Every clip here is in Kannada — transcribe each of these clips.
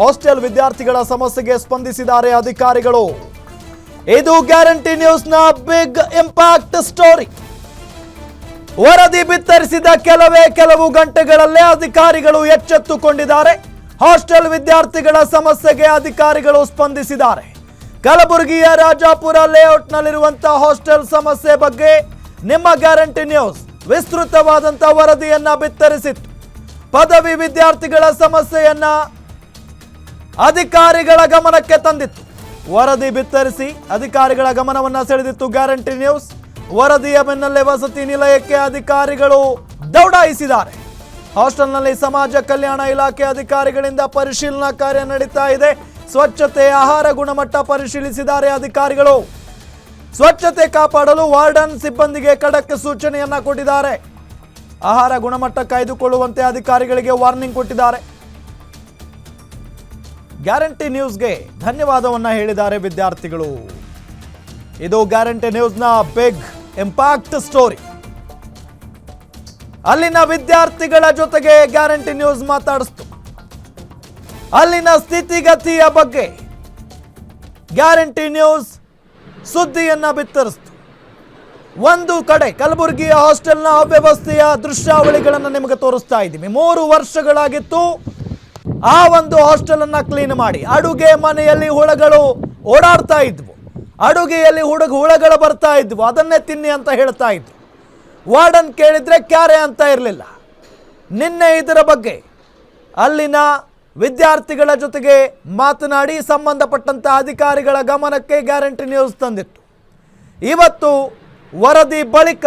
ಹಾಸ್ಟೆಲ್ ವಿದ್ಯಾರ್ಥಿಗಳ ಸಮಸ್ಯೆಗೆ ಸ್ಪಂದಿಸಿದ್ದಾರೆ ಅಧಿಕಾರಿಗಳು. ಇದು ಗ್ಯಾರಂಟಿ ನ್ಯೂಸ್ನ ಬಿಗ್ ಇಂಪ್ಯಾಕ್ಟ್ ಸ್ಟೋರಿ. ವರದಿ ಬಿತ್ತರಿಸಿದ ಕೆಲವೇ ಕೆಲವು ಗಂಟೆಗಳಲ್ಲೇ ಅಧಿಕಾರಿಗಳು ಎಚ್ಚೆತ್ತುಕೊಂಡಿದ್ದಾರೆ. ಹಾಸ್ಟೆಲ್ ವಿದ್ಯಾರ್ಥಿಗಳ ಸಮಸ್ಯೆಗೆ ಅಧಿಕಾರಿಗಳು ಸ್ಪಂದಿಸಿದ್ದಾರೆ. ಕಲಬುರಗಿಯ ರಾಜಾಪುರ ಲೇಔಟ್ನಲ್ಲಿರುವಂತಹ ಹಾಸ್ಟೆಲ್ ಸಮಸ್ಯೆ ಬಗ್ಗೆ ನಿಮ್ಮ ಗ್ಯಾರಂಟಿ ನ್ಯೂಸ್ ವಿಸ್ತೃತವಾದಂಥ ವರದಿಯನ್ನ ಬಿತ್ತರಿಸಿತ್ತು. ಪದವಿ ವಿದ್ಯಾರ್ಥಿಗಳ ಸಮಸ್ಯೆಯನ್ನ ಅಧಿಕಾರಿಗಳ ಗಮನಕ್ಕೆ ತಂದಿತ್ತು. ವರದಿ ಬಿತ್ತರಿಸಿ ಅಧಿಕಾರಿಗಳ ಗಮನವನ್ನ ಸೆಳೆದಿತ್ತು ಗ್ಯಾರಂಟಿ ನ್ಯೂಸ್. ವರದಿಯ ಬೆನ್ನಲ್ಲೇ ವಸತಿ ನಿಲಯಕ್ಕೆ ಅಧಿಕಾರಿಗಳು ದೌಡಾಯಿಸಿದ್ದಾರೆ. ಹಾಸ್ಟೆಲ್ನಲ್ಲಿ ಸಮಾಜ ಕಲ್ಯಾಣ ಇಲಾಖೆ ಅಧಿಕಾರಿಗಳಿಂದ ಪರಿಶೀಲನಾ ಕಾರ್ಯ ನಡೀತಾ ಇದೆ. ಸ್ವಚ್ಛತೆ, ಆಹಾರ ಗುಣಮಟ್ಟ ಪರಿಶೀಲಿಸಿದ್ದಾರೆ ಅಧಿಕಾರಿಗಳು. ಸ್ವಚ್ಛತೆ ಕಾಪಾಡಲು ವಾರ್ಡನ್ ಸಿಬ್ಬಂದಿಗೆ ಖಡಕ್ ಸೂಚನೆಯನ್ನ ಕೊಟ್ಟಿದ್ದಾರೆ. ಆಹಾರ ಗುಣಮಟ್ಟ ಕಾಯ್ದುಕೊಳ್ಳುವಂತೆ ಅಧಿಕಾರಿಗಳಿಗೆ ವಾರ್ನಿಂಗ್ ಕೊಟ್ಟಿದ್ದಾರೆ. ಗ್ಯಾರಂಟಿ ನ್ಯೂಸ್ಗೆ ಧನ್ಯವಾದವನ್ನ ಹೇಳಿದ್ದಾರೆ ವಿದ್ಯಾರ್ಥಿಗಳು. ಇದು ಗ್ಯಾರಂಟಿ ನ್ಯೂಸ್ನ ಬಿಗ್ ಇಂಪ್ಯಾಕ್ಟ್ ಸ್ಟೋರಿ. ಅಲ್ಲಿನ ವಿದ್ಯಾರ್ಥಿಗಳ ಜೊತೆಗೆ ಗ್ಯಾರಂಟಿ ನ್ಯೂಸ್ ಮಾತಾಡಿಸ್ತು. ಅಲ್ಲಿನ ಸ್ಥಿತಿಗತಿಯ ಬಗ್ಗೆ ಗ್ಯಾರಂಟಿ ನ್ಯೂಸ್ ಸುದ್ದಿಯನ್ನ ಬಿತ್ತರಿಸ್ತು. ಒಂದು ಕಡೆ ಕಲಬುರಗಿಯ ಹಾಸ್ಟೆಲ್ನ ಅವ್ಯವಸ್ಥೆಯ ದೃಶ್ಯಾವಳಿಗಳನ್ನು ನಿಮಗೆ ತೋರಿಸ್ತಾ ಇದ್ದೀವಿ ಮೂರು ವರ್ಷಗಳಾಗಿತ್ತು. ಆ ಒಂದು ಹಾಸ್ಟೆಲ್ ಅನ್ನ ಕ್ಲೀನ್ ಮಾಡಿ. ಅಡುಗೆ ಮನೆಯಲ್ಲಿ ಹುಳಗಳು ಓಡಾಡ್ತಾ ಇದ್ವು. ಅಡುಗೆಯಲ್ಲಿ ಹುಡುಗ ಹುಳಗಳು ಬರ್ತಾ ಇದ್ವು. ಅದನ್ನೇ ತಿನ್ನಿ ಅಂತ ಹೇಳ್ತಾ ಇದ್ವು ವಾರ್ಡನ್ ಕೇಳಿದ್ರೆ ಕ್ಯಾರೆ ಅಂತ ಇರಲಿಲ್ಲ. ನಿನ್ನೆ ಇದರ ಬಗ್ಗೆ ಅಲ್ಲಿನ ವಿದ್ಯಾರ್ಥಿಗಳ ಜೊತೆಗೆ ಮಾತನಾಡಿ ಸಂಬಂಧಪಟ್ಟಂತ ಅಧಿಕಾರಿಗಳ ಗಮನಕ್ಕೆ ಗ್ಯಾರಂಟಿ ನ್ಯೂಸ್ ತಂದಿತ್ತು. ಇವತ್ತು ವರದಿ ಬಳಿಕ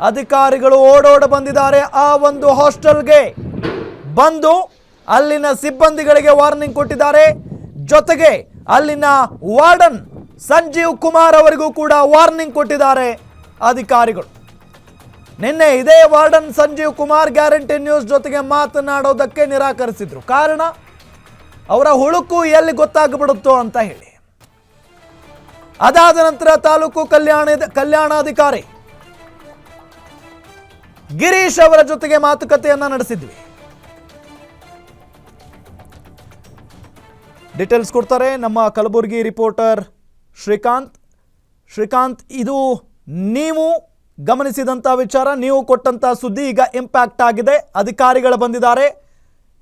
ಅಧಿಕಾರಿಗಳು ಓಡೋಡ ಬಂದಿದ್ದಾರೆ. ಆ ಒಂದು ಹಾಸ್ಟೆಲ್ಗೆ ಬಂದು ಅಲ್ಲಿನ ಸಿಬ್ಬಂದಿಗಳಿಗೆ ವಾರ್ನಿಂಗ್ ಕೊಟ್ಟಿದ್ದಾರೆ. ಜೊತೆಗೆ ಅಲ್ಲಿನ ವಾರ್ಡನ್ ಸಂಜೀವ್ ಕುಮಾರ್ ಅವರಿಗೂ ಕೂಡ ವಾರ್ನಿಂಗ್ ಕೊಟ್ಟಿದ್ದಾರೆ ಅಧಿಕಾರಿಗಳು. ನಿನ್ನೆ ಇದೇ warden Sanjeev Kumar guarantee news ಜೊತೆಗೆ ಮಾತನಾಡೋದಕ್ಕೆ ನಿರಾಕರಿಸಿದ್ರು. ಕಾರಣ, ಅವರ ಹುಳುಕು ಎಲ್ಲಿ ಗೊತ್ತಾಗ್ಬಿಡುತ್ತೋ ಅಂತ ಹೇಳಿ. ಅದಾದ ನಂತರ ತಾಲೂಕು ಕಲ್ಯಾಣ ಕಲ್ಯಾಣಾಧಿಕಾರಿ ಗಿರೀಶ್ ಅವರ ಜೊತೆಗೆ ಮಾತುಕತೆಯನ್ನ ನಡೆಸಿದ್ವಿ. ಡೀಟೇಲ್ಸ್ ಕೊಡ್ತಾರೆ ನಮ್ಮ ಕಲಬುರಗಿ ರಿಪೋರ್ಟರ್ ಶ್ರೀಕಾಂತ್. ಶ್ರೀಕಾಂತ್, ಇದು ನೀವು ಗಮನಿಸಿದಂಥ ವಿಚಾರ, ನೀವು ಕೊಟ್ಟಂಥ ಸುದ್ದಿ ಈಗ ಇಂಪ್ಯಾಕ್ಟ್ ಆಗಿದೆ, ಅಧಿಕಾರಿಗಳು ಬಂದಿದ್ದಾರೆ.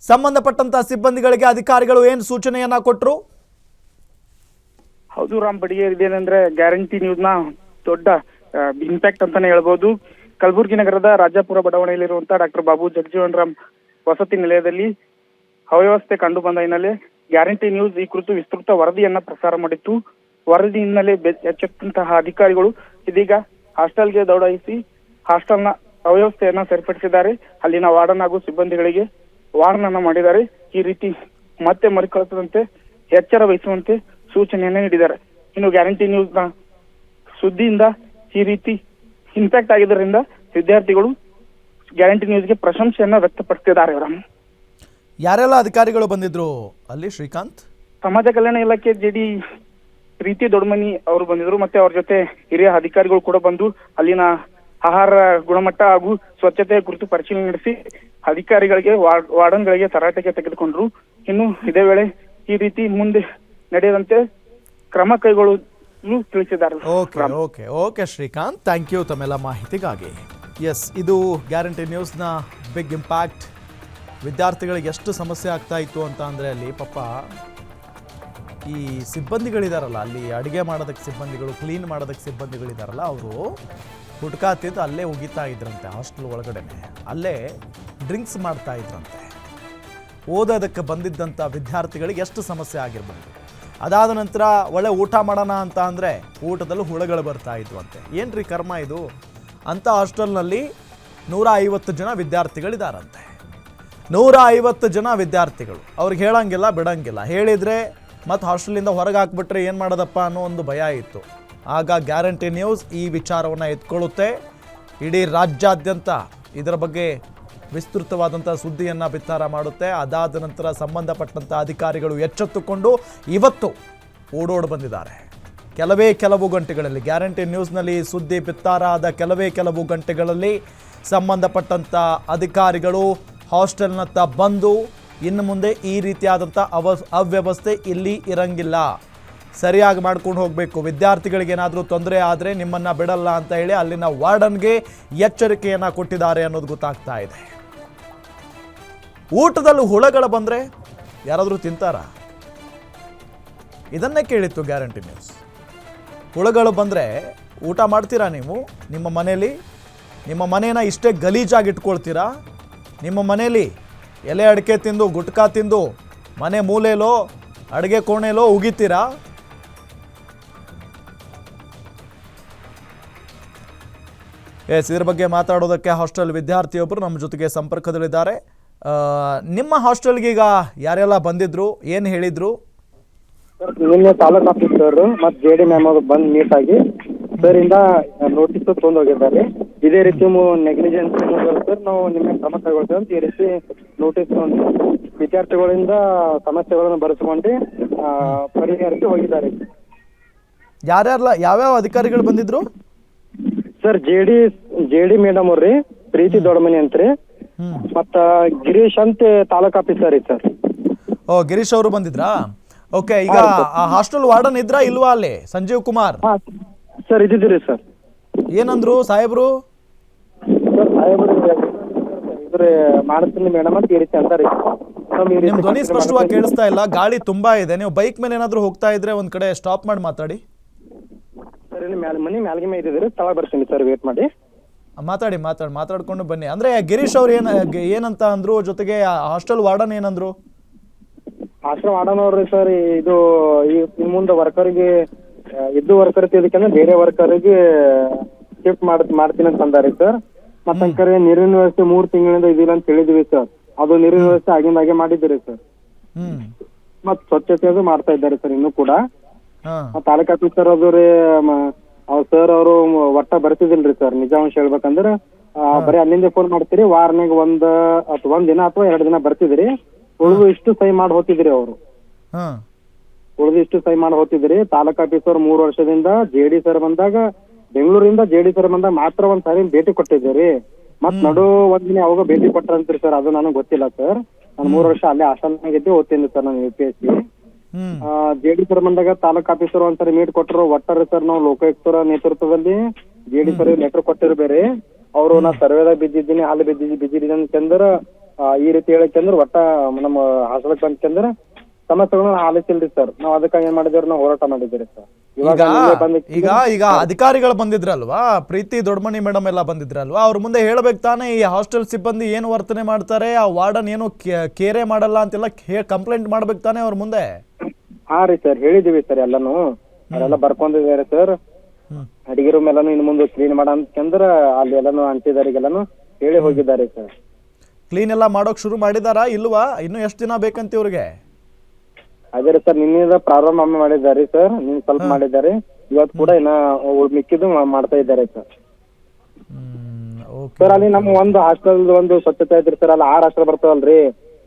ಸಂಬಂಧಪಟ್ಟಂಥ ಸಿಬ್ಬಂದಿಗಳಿಗೆ ಅಧಿಕಾರಿಗಳು ಏನು ಸೂಚನೆಯನ್ನ ಕೊಟ್ಟರು ಹೌದು ರಾಮ್ ಬಡಿಗೇರ್ ಇದೇನಂದ್ರೆ ಗ್ಯಾರಂಟಿ ನ್ಯೂಸ್ನ ದೊಡ್ಡ ಇಂಪ್ಯಾಕ್ಟ್ ಅಂತಾನೆ ಹೇಳ್ಬೋದು. ಕಲಬುರಗಿ ನಗರದ ರಾಜಾಪುರ ಬಡಾವಣೆಯಲ್ಲಿರುವಂತಹ ಡಾಕ್ಟರ್ ಬಾಬು ಜಗಜೀವನ್ ರಾಮ್ ವಸತಿ ನಿಲಯದಲ್ಲಿ ಅವ್ಯವಸ್ಥೆ ಕಂಡು ಬಂದ ಹಿನ್ನೆಲೆ ಗ್ಯಾರಂಟಿ ನ್ಯೂಸ್ ಈ ಕುರಿತು ವಿಸ್ತೃತ ವರದಿಯನ್ನ ಪ್ರಸಾರ ಮಾಡಿತ್ತು. ವರದಿ ಹಿನ್ನೆಲೆ ಎಚ್ಚೆತ್ತಂತಹ ಅಧಿಕಾರಿಗಳು ಇದೀಗ ಹಾಸ್ಟೆಲ್ಗೆ ದೌಡಾಯಿಸಿ ಹಾಸ್ಟೆಲ್ನ ಅವ್ಯವಸ್ಥೆಯನ್ನ ಸರಿಪಡಿಸಿದ್ದಾರೆ. ಅಲ್ಲಿನ ವಾರ್ಡನ್ ಹಾಗೂ ಸಿಬ್ಬಂದಿಗಳಿಗೆ ವಾರ್ಡನ್ ಅನ್ನ ಮಾಡಿದ್ದಾರೆ. ಈ ರೀತಿ ಮತ್ತೆ ಮರುಕಳಿಸದಂತೆ ಎಚ್ಚರ ವಹಿಸುವಂತೆ ಸೂಚನೆಯನ್ನ ನೀಡಿದ್ದಾರೆ. ಇನ್ನು ಗ್ಯಾರಂಟಿ ನ್ಯೂಸ್ನ ಸುದ್ದಿಯಿಂದ ಈ ರೀತಿ ಇಂಪ್ಯಾಕ್ಟ್ ಆಗಿದ್ದರಿಂದ ವಿದ್ಯಾರ್ಥಿಗಳು ಗ್ಯಾರಂಟಿ ನ್ಯೂಸ್ಗೆ ಪ್ರಶಂಸೆಯನ್ನ ವ್ಯಕ್ತಪಡಿಸಿದ್ದಾರೆ ರಾಮ್ ಯಾರೆಲ್ಲ ಅಧಿಕಾರಿಗಳು ಬಂದಿದ್ರು? ಅಲ್ಲಿ ಶ್ರೀಕಾಂತ್? ಸಮಾಜ ಕಲ್ಯಾಣ ಇಲಾಖೆ ಜೆಡಿ ಪ್ರೀತಿ ದೊಡ್ಡಮನಿ ಅವರು ಬಂದಿದ್ರು ಮತ್ತೆ ಅವ್ರ ಜೊತೆ ಹಿರಿಯ ಅಧಿಕಾರಿಗಳು ಕೂಡ ಬಂದು ಅಲ್ಲಿನ ಆಹಾರ ಗುಣಮಟ್ಟ ಹಾಗೂ ಸ್ವಚ್ಛತೆ ಕುರಿತು ಪರಿಶೀಲನೆ ನಡೆಸಿ ಅಧಿಕಾರಿಗಳಿಗೆ ವಾರ್ಡ್- ವಾರ್ಡನ್ಗಳಿಗೆ ತರಾಟೆಗೆ ತೆಗೆದುಕೊಂಡ್ರು. ಇನ್ನು ಇದೇ ವೇಳೆ ಈ ರೀತಿ ಮುಂದೆ ನಡೆಯದಂತೆ ಕ್ರಮ ಕೈಗೊಳ್ಳಲು ತಿಳಿಸಿದ್ದಾರೆ. Okay okay okay Srikanth thank you ತಮ್ಮೆಲ್ಲ ಮಾಹಿತಿಗಾಗಿ. ಎಸ್ ಇದು ಗ್ಯಾರಂಟಿ ನ್ಯೂಸ್ನ ಬಿಗ್ ಇಂಪ್ಯಾಕ್ಟ್ ವಿದ್ಯಾರ್ಥಿಗಳಿಗೆ ಎಷ್ಟು ಸಮಸ್ಯೆ ಆಗ್ತಾ ಇತ್ತು ಅಂತ ಅಂದರೆ ಅಲ್ಲಿ ಪಾಪ ಈ ಸಿಬ್ಬಂದಿಗಳಿದಾರಲ್ಲ, ಅಲ್ಲಿ ಅಡುಗೆ ಮಾಡೋದಕ್ಕೆ ಸಿಬ್ಬಂದಿಗಳು ಕ್ಲೀನ್ ಮಾಡೋದಕ್ಕೆ ಸಿಬ್ಬಂದಿಗಳಿದಾರಲ್ಲ, ಅವರು ಹುಡ್ಕಾ ತಿಂದು ಅಲ್ಲೇ ಉಗಿತಾ ಇದ್ರಂತೆ ಹಾಸ್ಟೆಲ್ ಒಳಗಡೆ ಅಲ್ಲೇ ಡ್ರಿಂಕ್ಸ್ ಮಾಡ್ತಾ ಇದ್ರಂತೆ. ಓದೋದಕ್ಕೆ ಬಂದಿದ್ದಂಥ ವಿದ್ಯಾರ್ಥಿಗಳಿಗೆ ಎಷ್ಟು ಸಮಸ್ಯೆ ಆಗಿರ್ಬೋದು. ಅದಾದ ನಂತರ ಒಳ್ಳೆ ಊಟ ಮಾಡೋಣ ಅಂತ ಅಂದರೆ ಊಟದಲ್ಲೂ ಹುಳಗಳು ಬರ್ತಾ ಇದ್ವಂತೆ. ರೀ ಕರ್ಮ ಇದು? ಅಂಥ ಹಾಸ್ಟೆಲ್ನಲ್ಲಿ ನೂರ ಐವತ್ತು ಜನ ವಿದ್ಯಾರ್ಥಿಗಳಿದಾರಂತೆ. ನೂರ ಐವತ್ತು ಜನ ವಿದ್ಯಾರ್ಥಿಗಳು. ಅವ್ರಿಗೆ ಹೇಳಂಗಿಲ್ಲ, ಬಿಡಂಗಿಲ್ಲ. ಹೇಳಿದರೆ ಮತ್ತು ಹಾಸ್ಟೆಲಿಂದ ಹೊರಗೆ ಹಾಕ್ಬಿಟ್ರೆ ಏನು ಮಾಡೋದಪ್ಪ ಅನ್ನೋ ಒಂದು ಭಯ ಇತ್ತು. ಆಗ ಗ್ಯಾರಂಟಿ ನ್ಯೂಸ್ ಈ ವಿಚಾರವನ್ನು ಎತ್ಕೊಳ್ಳುತ್ತೆ. ಇಡೀ ರಾಜ್ಯಾದ್ಯಂತ ಇದರ ಬಗ್ಗೆ ವಿಸ್ತೃತವಾದಂಥ ಸುದ್ದಿಯನ್ನು ಬಿತ್ತಾರ ಮಾಡುತ್ತೆ. ಅದಾದ ನಂತರ ಸಂಬಂಧಪಟ್ಟಂಥ ಅಧಿಕಾರಿಗಳು ಎಚ್ಚೆತ್ತುಕೊಂಡು ಇವತ್ತು ಓಡೋಡ್ ಬಂದಿದ್ದಾರೆ. ಕೆಲವೇ ಕೆಲವು ಗಂಟೆಗಳಲ್ಲಿ, ಗ್ಯಾರಂಟಿ ನ್ಯೂಸ್ನಲ್ಲಿ ಸುದ್ದಿ ಬಿತ್ತಾರ ಆದ ಕೆಲವೇ ಕೆಲವು ಗಂಟೆಗಳಲ್ಲಿ ಸಂಬಂಧಪಟ್ಟಂಥ ಅಧಿಕಾರಿಗಳು ಹಾಸ್ಟೆಲ್ನತ್ತ ಬಂದು ಇನ್ನು ಮುಂದೆ ಈ ರೀತಿಯಾದಂಥ ಅವ ಅವ್ಯವಸ್ಥೆ ಇಲ್ಲಿ ಇರಂಗಿಲ್ಲ. ಸರಿಯಾಗಿ ಮಾಡ್ಕೊಂಡು ಹೋಗಬೇಕು. ವಿದ್ಯಾರ್ಥಿಗಳಿಗೆ ಏನಾದರೂ ತೊಂದರೆ ಆದರೆ ನಿಮ್ಮನ್ನು ಬಿಡಲ್ಲ ಅಂತ ಹೇಳಿ ಅಲ್ಲಿನ ವಾರ್ಡನ್ಗೆ ಎಚ್ಚರಿಕೆಯನ್ನು ಕೊಟ್ಟಿದ್ದಾರೆ ಅನ್ನೋದು ಗೊತ್ತಾಗ್ತಾ ಇದೆ. ಊಟದಲ್ಲಿ ಹುಳಗಳು ಬಂದರೆ ಯಾರಾದರೂ ತಿಂತಾರ? ಇದನ್ನೇ ಕೇಳಿತ್ತು ಗ್ಯಾರಂಟಿ ನ್ಯೂಸ್. ಹುಳಗಳು ಬಂದರೆ ಊಟ ಮಾಡ್ತೀರಾ ನೀವು? ನಿಮ್ಮ ಮನೆಯಲ್ಲಿ ನಿಮ್ಮ ಮನೇನ ಇಷ್ಟೇ ಗಲೀಜಾಗಿ ಇಟ್ಕೊಳ್ತೀರಾ? ನಿಮ್ಮ ಮನೆಯಲ್ಲಿ ಎಲೆ ಅಡಿಕೆ ತಿಂದು, ಗುಟ್ಕಾ ತಿಂದು, ಮನೆ ಮೂಲೆಯಲ್ಲೋ ಅಡುಗೆ ಕೋಣೆಲೋ ಉಗಿತೀರಾ? ಎಸ್, ಇದ್ರ ಬಗ್ಗೆ ಮಾತಾಡೋದಕ್ಕೆ ಹಾಸ್ಟೆಲ್ ವಿದ್ಯಾರ್ಥಿಯೊಬ್ಬರು ನಮ್ಮ ಜೊತೆಗೆ ಸಂಪರ್ಕದಲ್ಲಿದ್ದಾರೆ. ನಿಮ್ಮ ಹಾಸ್ಟೆಲ್ಗೆ ಈಗ ಯಾರೆಲ್ಲ ಬಂದಿದ್ರು, ಏನು ಹೇಳಿದ್ರು? ಸರ್ ಆಫೀಸರ್ ಮತ್ತು ಜೆ ಡಿ ಮ್ಯಾಮ್ ಅವರು ಬಂದು ಮೀಟ್ ಆಗಿ, ಸರ್, ಇಂದ ನೋಟಿಸ್ ತೊಗೊಂಡು ಹೋಗಿದ್ದಾರೆ ಇದೇ ರೀತಿ ನೆಗ್ಲಿಜೆನ್ಸ್ ಸರ್ ನಾವು ನಿಮ್ಮ ಕ್ರಮ ತಗೊಳ್ತೇವೆ ಅಂತ ಈ ರೀತಿ ನೋಟಿಸ್ ತಗೊಂಡು ವಿದ್ಯಾರ್ಥಿಗಳಿಂದ ಸಮಸ್ಯೆಗಳನ್ನು ಬರೆಸ್ಕೊಂಡು ಪರಿಹರಿಸಿ ಹೋಗಿದ್ದಾರೆ. ಯಾರ್ಯಾರಲ್ಲ ಯಾವ್ಯಾವ ಅಧಿಕಾರಿಗಳು ಬಂದಿದ್ರು? Sir J D J D madam ಅವ್ರಿ ಪ್ರೀತಿ ದೊಡ್ಡಮನಿ ಅಂತ್ರಿ ಮತ್ತ ಗಿರೀಶ್ ಅಂತ ತಾಲೂಕ್ ಆಫೀಸರ್ ಐತಿ ಸರ್. ಓ ಗಿರೀಶ್ ಅವರು ಬಂದಿದ್ರಾ? ಓಕೆ ಈಗ ಆ ಹಾಸ್ಟೆಲ್ ವಾರ್ಡನ್ ಇದ್ರಾ ಇಲ್ವಾ ಅಲ್ಲಿ? ಸಂಜೀವ್ ಕುಮಾರ್? ಸರ್ ಇದ್ದಿದ್ದೀರಿ ಸರ್. ಏನಂದ್ರು ಸಾಹೇಬ್ರು? ಮಾಡ್ತೀನಿ ಮೇಡಮ್ ಅಂತ ಈ ರೀತಿ ಅಂತಾರೆ ನಮ್ಮ ನಿಮ್ ಧ್ವನಿ ಸ್ಪಷ್ಟವಾಗಿ ಕೇಳಿಸ್ತಾ ಇಲ್ಲ ಗಾಳಿ ತುಂಬಾ ಇದೆ ನೀವು ಬೈಕ್ ಮೇಲೆ ಏನಾದ್ರು ಹೋಗ್ತಾ ಇದ್ರೆ ಒಂದ್ ಕಡೆ ಸ್ಟಾಪ್ ಮಾಡಿ ಮಾತಾಡಿ. ಸರ್ ಇಲ್ಲಿ ಮ್ಯಾಲ ಮನೆ ಮ್ಯಾಲ್ಗೆ ಮೇ ಇದ್ದಿದ್ದೀರಿ ತಳ ಬರ್ತೀನಿ ಸರ್ ವೇಟ್ ಮಾಡಿ. ಮಾತಾಡಿ ಮಾತಾಡಿ ಮಾತಾಡ್ಕೊಂಡು ಬನ್ನಿ. ಅಂದ್ರೆ ಗಿರೀಶ್ ಅವ್ರು ಏನ ಗ- ಏನಂತ ಅಂದ್ರು ಜೊತೆಗೆ ಹಾಸ್ಟೆಲ್ ವಾರ್ಡನ್ ಏನಂದ್ರು? ಆಶ್ರಮ ಅವ್ರಿ ಸರ್ ಇದು ಈ ಇನ್ ಮುಂದೆ ವರ್ಕರ್ಗೆ ಇದ್ದು ವರ್ಕರ್ ಇದಕ್ಕೆ ಬೇರೆ ವರ್ಕರ್ಗೆ ಶಿಫ್ಟ್ ಮಾಡ್ ಮಾಡ್ತೀನಿ ಅಂತ ಅಂದಾರಿ ಸರ್. ಮತ್ತಂಕರೆ ನೀರಿನ ವ್ಯವಸ್ಥೆ ಮೂರ್ ತಿಂಗಳಿಂದ ಇದಿಲ್ಲ ಅಂತ ಹೇಳಿದ್ವಿ ಸರ್ ಅದು ನೀರಿನ ವ್ಯವಸ್ಥೆ ಆಗಿಂದಾಗೆ ಮಾಡಿದ್ದೀರಿ ಸರ್ ಹ್ಮ್. ಮತ್ ಸ್ವಚ್ಛತೆ ಅದು ಮಾಡ್ತಾ ಇದ್ದಾರೆ ಸರ್ ಇನ್ನು ಕೂಡ. ಹಾ. ಆ ತಾಲೂಕ್ ಆಫೀಸರ್ ಅದು ರೀ ಅವ್ರ ಸರ್ ಅವರು ಒಟ್ಟ ಬರ್ತಿದಿಲ್ರಿ ಸರ್ ನಿಜಾಂಶ ಹೇಳ್ಬೇಕಂದ್ರ ಆ, ಬರೀ ಅಲ್ಲಿಂದ ಫೋನ್ ಮಾಡ್ತೀರಿ ವಾರನಾಗ ಒಂದ್ ಅಥವಾ ಒಂದ್ ದಿನ ಅಥವಾ ಎರಡ್ ದಿನ ಬರ್ತಿದ್ರಿ. ಉಳಿದು ಇಷ್ಟು ಸಹಿ ಮಾಡಿ ಹೋತಿದ್ರಿ ಅವರು. ಹಾ. ಉಳಿದು ಇಷ್ಟು ಸಹಿ ಮಾಡಿ ಹೋತಿದ್ರಿ ತಾಲೂಕ್ ಆಫೀಸರ್ ಮೂರ್ ವರ್ಷದಿಂದ ಜೆ ಡಿ ಸರ್ ಬಂದಾಗ ಬೆಂಗಳೂರಿಂದ ಜೆ ಡಿ ಸರ್ ಬಂದಾಗ ಮಾತ್ರ ಒಂದ್ ಸಾರಿ ಭೇಟಿ ಕೊಟ್ಟಿದ್ದೀರಿ. ಮತ್ ನಡು ಒಂದ್ ದಿನ ಯಾವಾಗ ಭೇಟಿ ಕೊಟ್ರಂತ್ರಿ ಸರ್ ಅದು ನನಗ್ ಗೊತ್ತಿಲ್ಲ ಸರ್. ನಾನು ಮೂರ್ ವರ್ಷ ಅಲ್ಲೇ ಹಾಸ್ಟೆಲ್ನಾಗ ಇದ್ದೆ ಓದ್ತೀನಿ ಸರ್ ನಾನು U P S C. J D sir ಬಂದಾಗ ತಾಲೂಕ್ ಆಫೀಸರ್ ಒಂದ್ಸರಿ ಮೀಟ್ ಕೊಟ್ಟರು ಒಟ್ಟಾರೆ ಸರ್ ನಾವು ಲೋಕಾಯುಕ್ತರ ನೇತೃತ್ವದಲ್ಲಿ ಜೆ ಡಿ ಸರ್ ಲೆಟರ್ ಕೊಟ್ಟಿರು ಬೇರೆ ಅವರು ನಾ ಸರ್ವೇದಾಗ ಬಿದ್ದಿದ್ದೀನಿ ಅಲ್ಲಿ ಬಿದ್ದಿದ್ದೀನಿ ಬಿದ್ದಿದ್ದೀನಿ ಅಂತಂದ್ರ ಈ ರೀತಿ ಹೇಳಕ್ಕಂದ್ರ ಒಟ್ಟ ನಮ್ಮ ಹಾಸ್ಟೆಲ್ಕ್ ಬಂದ್ಕಂದ್ರ ಸಮಸ್ಯೆಗಳನ್ನ ಆಲಿಸಿಲ್ರಿ ಸರ್. ನಾವು ಅದಕ್ಕಾಗಿ ಏನ್ ಮಾಡಿದೇವ್ರಿ ನಾವು ಹೋರಾಟ ಮಾಡಿದ್ದೀರಿ ಸರ್. ಈಗ ಈಗ ಈಗ ಅಧಿಕಾರಿಗಳು ಬಂದಿದ್ರಲ್ವಾ? ಪ್ರೀತಿ ದೊಡ್ಡಮನಿ ಮೇಡಮ್ ಎಲ್ಲ ಬಂದಿದ್ರಲ್ವಾ? ಅವ್ರ ಮುಂದೆ ಹೇಳ್ಬೇಕು ತಾನೇ ಈ ಹಾಸ್ಟೆಲ್ ಸಿಬ್ಬಂದಿ ಏನು ವರ್ತನೆ ಮಾಡ್ತಾರೆ ಆ ವಾರ್ಡನ್ ಏನು ಕೇರೆ ಮಾಡಲ್ಲ ಅಂತೆಲ್ಲ ಕಂಪ್ಲೇಂಟ್ ಮಾಡ್ಬೇಕು ತಾನೇ ಅವ್ರ ಮುಂದೆ? ಹಾ ರೀ ಸರ್ ಹೇಳಿದೀವಿ ಸರ್ ಎಲ್ಲಾನು. ಅವರೆಲ್ಲ ಬರ್ಕೊಂಡಿದ್ದಾರೆ ಸರ್. ಅಡಿಗೆ ರೂಮ್ ಎಲ್ಲಾನು ಇನ್ ಮುಂದೆ ಕ್ಲೀನ್ ಮಾಡ ಅಂತಂದ್ರ ಅಲ್ಲಿ ಎಲ್ಲಾನು ಅಂಟಿದಾರಿಗೆಲ್ಲಾನು ಹೇಳಿ ಹೋಗಿದ್ದಾರೆ ಸರ್. ಕ್ಲೀನ್ ಎಲ್ಲ ಮಾಡೋಕ್ ಶುರು ಮಾಡಿದಾರಾ ಇಲ್ವಾ? ಇನ್ನು ಎಷ್ಟು ದಿನ ಬೇಕಂತ ಇವ್ರಿಗೆ? ಅದೇ ರೀ ಸರ್ ನಿನ್ನಿಂದ ಪ್ರಾರಂಭ ಮಾಡಿದ್ದಾರೆ ಸರ್ ನಿನ್ ಸ್ವಲ್ಪ ಮಾಡಿದ್ದಾರೆ. ಇವತ್ತು ಕೂಡ ಇನ್ನ ಉಳ್- ಮಿಕ್ಕಿದ್ದು ಮಾ- ಮಾಡ್ತಾ ಇದ್ದಾರೆ ಸರ್. ಓಕೆ. ಸರ್ ಅಲ್ಲಿ ನಮ್ಮ ಒಂದು ಹಾಸ್ಟೆಲ್ ಒಂದು ಸ್ವಚ್ಛತೆ ಐತ್ರಿ ಸರ್ ಅಲ್ಲಿ ಆರ್ ಹಾಸ್ಟೆಲ್ ಬರ್ತಾವಲ್ರಿ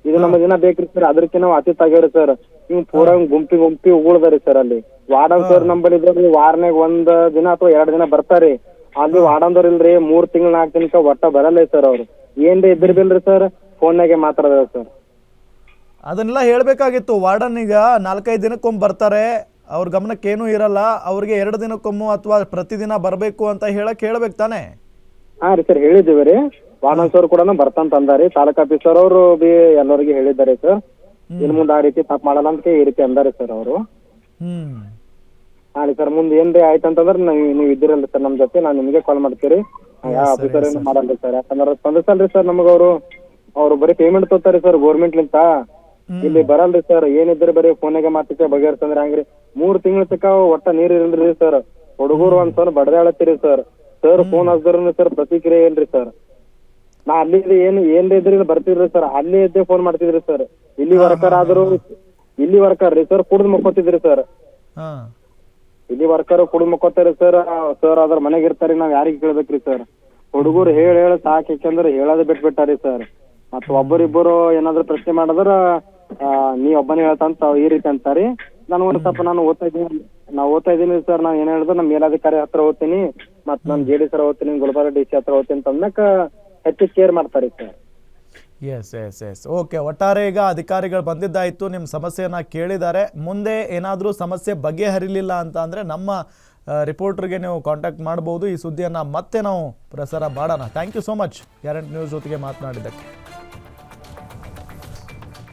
ಇದು ನಮ್ಗೆ ದಿನ ಬೇಕ್ರಿ ಸರ್ ಅದಕ್ಕೆ ನಾವು ಅತಿ ಆಗ್ಯಾವ್ರಿ ಸರ್. ನೀವು ಪೂರ ಗುಂಪಿ ಗುಂಪಿ ಉಗುಳ್ದಾರಿ ಸರ್ ಅಲ್ಲಿ. ವಾರ್ಡನ್ ಸರ್ ನಂಬಲ್ಲಿ ಇದ್ರಿ ವಾರನಾಗ ಒಂದ್ ದಿನ ಅಥವಾ ಎರಡ್ ದಿನ ಬರ್ತಾರಿ. ಅಲ್ಲಿ ವಾರ್ಡನ್ದವ್ರ ಇಲ್ರಿ ಮೂರ್ ತಿಂಗಳ ನಾಲ್ಕು ದಿನಕ್ಕ ಒಟ್ಟ ಬರಲ್ಲ ಸರ್ ಅವ್ರು. ಏನ್ರಿ ಇದ್ದಿರ್ಬಿಲ್ರಿ ಸರ್ ಫೋನ್ನಾಗೆ ಮಾತಾಡೋದ ಸರ್. ಅದನ್ನೆಲ್ಲ ಹೇಳಬೇಕಾಗಿತ್ತು. ವಾರ್ಡನ್ ಈಗ ನಾಲ್ಕೈದು ದಿನಕ್ಕೊಮ್ಮೆ ಬರ್ತಾರೆ. ಅವ್ರ ಗಮನಕ್ಕೆ ಏನೂ ಇರಲ್ಲ. ಅವ್ರಿಗೆ ಎರಡು ದಿನಕ್ಕೊಮ್ಮೆ ಅಥವಾ ಪ್ರತಿದಿನ ಬರಬೇಕು ಅಂತ ಹೇಳಕ್ ಹೇಳ್ಬೇಕು ತಾನೇ? ಹಾ ರೀ ಸರ್ ಹೇಳಿದ್ದೀವಿ ರೀ. ವಾರ್ಡನ್ ಸರ್ ಕೂಡ ಬರ್ತಂತ ಅಂದಾರಿ. ತಾಲೂಕ್ ಆಫೀಸರ್ ಅವರು ಬಿ ಎಲ್ಲರಿಗೆ ಹೇಳಿದ್ದಾರೆ ಸರ್. ಇನ್ ಮುಂದೆ ಆ ರೀತಿ ತಪ್ಪು ಮಾಡಲ್ಲ ಅಂತ ಈ ರೀತಿ ಅಂದಾರೆ ಸರ್ ಅವರು. ಹ್ಮ್. ಹಾ ರೀ ಸರ್ ಮುಂದೆ ಏನ್ರಿ ಆಯ್ತು ಅಂತಂದ್ರೆ ನೀವು ನೀವು ಇದ್ದೀರಲ್ಲ ಸರ್ ನಮ್ಮ ಜೊತೆ. ನಾನು ನಿಮಗೆ ಕಾಲ್ ಮಾಡ್ತೀರಿ. ಯಾವ ಆಫೀಸರ್ ಏನು ಮಾಡಲ್ಲ ಸರ್. ಯಾಕಂದ್ರೆ ಸ್ಪಂದಿಸಲ್ರಿ ಸರ್ ನಮಗ ಅವರು ಅವ್ರು ಬರೀ ಪೇಮೆಂಟ್ ತೊಗೊತಾರೆ ಸರ್ ಗೌರ್ಮೆಂಟ್ ಲಿಂತ. ಇಲ್ಲಿ ಬರಲ್ರಿ ಸರ್ ಏನಿದ್ರೆ ಬರೀ ಫೋನಾಗೆ ಮಾತಿಕ ಬಗೆಹರಿಸಂದ್ರೆ ಹಂಗ್ರಿ. ಮೂರ್ ತಿಂಗಳ ತಕ ಒಟ್ಟ ನೀರ್ ಇರಲ್ರಿ ಸರ್ ಹುಡುಗರು ಒಂದ್ ಸಲ ಬಡದಾಳತ್ತೀರಿ ಸರ್ ಸರ್ ಫೋನ್ ಹಚ್ಚಿದ್ರು ಸರ್ ಪ್ರತಿಕ್ರಿಯೆ ಇಲ್ರಿ ಸರ್ ನಾ ಅಲ್ಲಿ ಏನ್ ಏನ್ ಇದ್ರಿ ಇಲ್ಲಿ ಬರ್ತಿದ್ರಿ ಸರ್ ಅಲ್ಲಿ ಇದ್ದೆ ಫೋನ್ ಮಾಡ್ತಿದ್ರಿ ಸರ್ ಇಲ್ಲಿ ವರ್ಕರ್ ಆದ್ರೂ ಇಲ್ಲಿ ವರ್ಕರ್ ರೀ ಸರ್ ಕುಡ್ದು ಮಕ್ಕೋತಿದ್ರಿ ಸರ್ ಇಲ್ಲಿ ವರ್ಕರ್ ಕುಡ್ದು ಮಕ್ಕೋತಾರಿ ಸರ್ ಸರ್ ಅದ್ರ ಮನೆಗೆ ಇರ್ತಾರಿ ನಾವ್ ಯಾರಿಗ್ ಕೇಳ್ಬೇಕ್ರಿ ಸರ್ ಹುಡುಗರು ಹೇಳ ಹೇಳ ಸಾಕ್ ಯಾಕಂದ್ರೆ ಹೇಳೋದ್ ಬಿಟ್ಬಿಟ್ಟಾರಿ ಸರ್ ಮತ್ತ ಒಬ್ಬರಿಬ್ಬರು ಏನಾದ್ರು ಪ್ರಶ್ನೆ ಮಾಡಿದ್ರ ನೀ ಒಬ್ಬನೇ ಹೇಳ್ತಂತ ಈ ರೀತಿ ಅಂತಾರಿ. ನಾನು ಒಂದು ಸ್ವಲ್ಪ ನಾನು ಓದ್ತಾ ಇದೀನಿ ನಾ ಓದ್ತಾ ಇದ್ದೀನಿ ಸರ್ ನಾ ಏನ್ ಹೇಳಿದ್ರು ನಮ್ಮ ಮೇಲಾಧಿಕಾರಿ ಹತ್ರ ಓದ್ತೀನಿ ಮತ್ ನಾನು ಜೆ ಡಿ ಸರ್ ಓದ್ತೀನಿ, ಗುಲ್ಬರ್ಗ ಡಿ ಸಿ ಹತ್ರ ಓದ್ತೀನಿ ತಂದಕ ಹೆಚ್ಚು ಕೇರ್ ಮಾಡ್ತಾರೆ sir yes yes yes okay ಒಟ್ಟಾರೆ ಈಗ ಅಧಿಕಾರಿಗಳು ಬಂದಿದ್ದಾಯ್ತು ನಿಮ್ಮ ಸಮಸ್ಯೆಯನ್ನು ಕೇಳಿದ್ದಾರೆ. ಮುಂದೆ ಏನಾದರೂ ಸಮಸ್ಯೆ ಬಗೆಹರಿಲಿಲ್ಲ ಅಂತ ಅಂದರೆ ನಮ್ಮ ರಿಪೋರ್ಟರ್ಗೆ ನೀವು ಕಾಂಟ್ಯಾಕ್ಟ್ ಮಾಡ್ಬೋದು. ಈ ಸುದ್ದಿಯನ್ನ ಮತ್ತೆ ನಾವು ಪ್ರಸಾರ ಮಾಡೋಣ. Thank you so much guarantee news ಜೊತೆಗೆ ಮಾತನಾಡಿದ್ದಕ್ಕೆ.